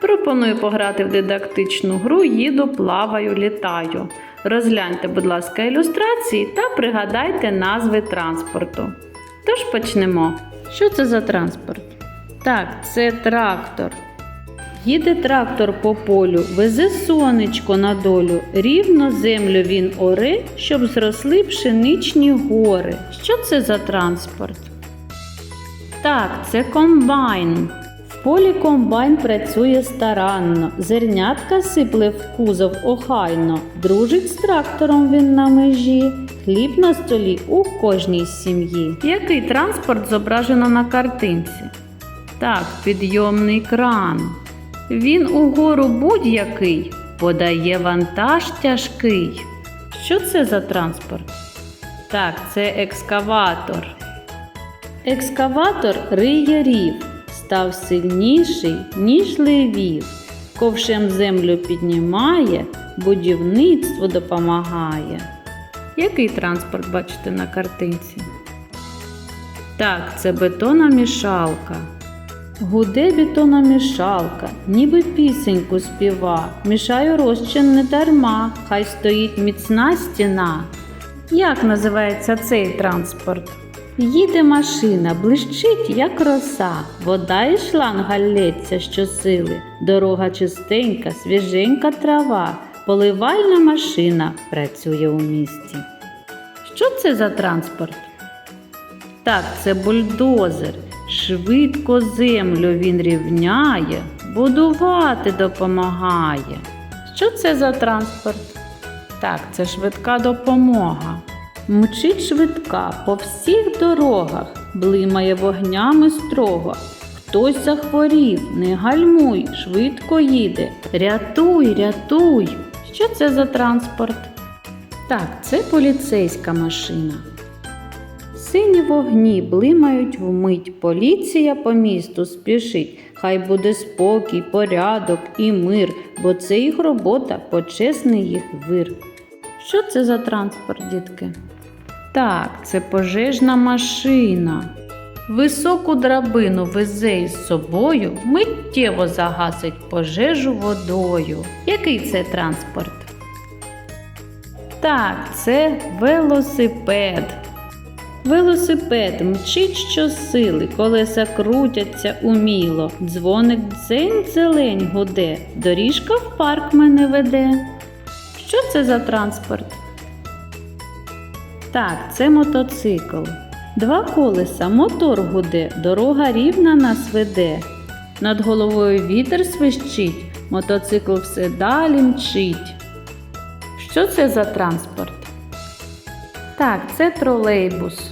Пропоную пограти в дидактичну гру Їду, плаваю, літаю. Розгляньте, будь ласка, ілюстрації та пригадайте назви транспорту. Тож почнемо. Що це за транспорт? Так, це трактор. Їде трактор по полю, везе сонечко на долю, рівно землю він оре, щоб зросли пшеничні гори. Що це за транспорт? Так, це комбайн. Полі комбайн працює старанно, зернятка сипле в кузов охайно, дружить з трактором він на межі, хліб на столі у кожній сім'ї. Який транспорт зображено на картинці? Так, підйомний кран. Він угору будь-який подає вантаж тяжкий. Що це за транспорт? Так, це екскаватор. Екскаватор риє рів, став сильніший, ніж левів. Ковшем землю піднімає, будівництву допомагає. Який транспорт бачите на картинці? Так, це бетономішалка. Гуде бетономішалка, ніби пісеньку співа. Мішаю розчин не дарма, хай стоїть міцна стіна. Як називається цей транспорт? Їде машина, блищить, як роса, вода і шланга лється щосили, дорога чистенька, свіженька трава, поливальна машина працює у місті. Що це за транспорт? Так, це бульдозер. Швидко землю він рівняє, будувати допомагає. Що це за транспорт? Так, це швидка допомога. Мчить швидка по всіх дорогах, блимає вогнями строго. Хтось захворів, не гальмуй, швидко їде. Рятуй, рятуй. Що це за транспорт? Так, це поліцейська машина. Сині вогні блимають вмить, поліція по місту спішить. Хай буде спокій, порядок і мир, бо це їх робота, почесний їх вир. Що це за транспорт, дітки? Так, це пожежна машина. Високу драбину везе із собою, миттєво загасить пожежу водою. Який це транспорт? Так, це велосипед. Велосипед мчить щосили, колеса крутяться уміло, дзвоник дзень зелень гуде, доріжка в парк мене веде. Що це за транспорт? Так, це мотоцикл. Два колеса, мотор гуде, дорога рівна нас веде. Над головою вітер свищить, мотоцикл все далі мчить. Що це за транспорт? Так, це тролейбус.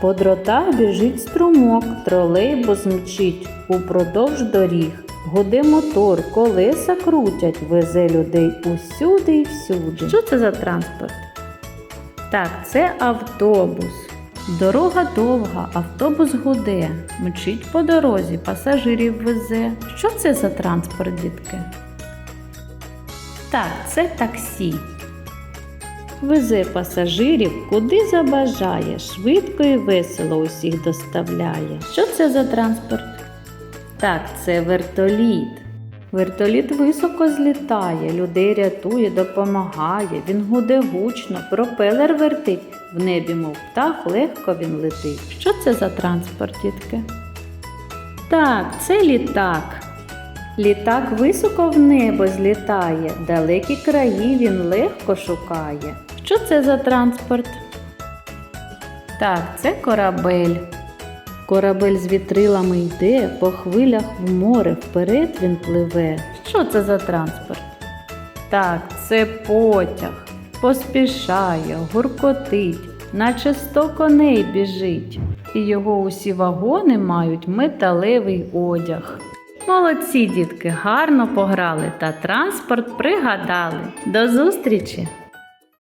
По дротах біжить струмок, тролейбус мчить упродовж доріг. Гуде мотор, колеса крутять, везе людей усюди і всюди. Що це за транспорт? Так, це автобус. Дорога довга, автобус гуде, мчить по дорозі, пасажирів везе. Що це за транспорт, дітки? Так, це таксі. Везе пасажирів куди забажає, швидко і весело усіх доставляє. Що це за транспорт? Так, це вертоліт. Вертоліт високо злітає, людей рятує, допомагає. Він гуде гучно, пропелер вертить, в небі, мов птах, легко він летить. Що це за транспорт, дітки? Так, це літак. Літак високо в небо злітає, далекі краї він легко шукає. Що це за транспорт? Так, це корабель. Корабель з вітрилами йде, по хвилях в море вперед він пливе. Що це за транспорт? Так, це потяг. Поспішає, гуркотить, наче сто коней біжить. І його усі вагони мають металевий одяг. Молодці, дітки, гарно пограли та транспорт пригадали. До зустрічі!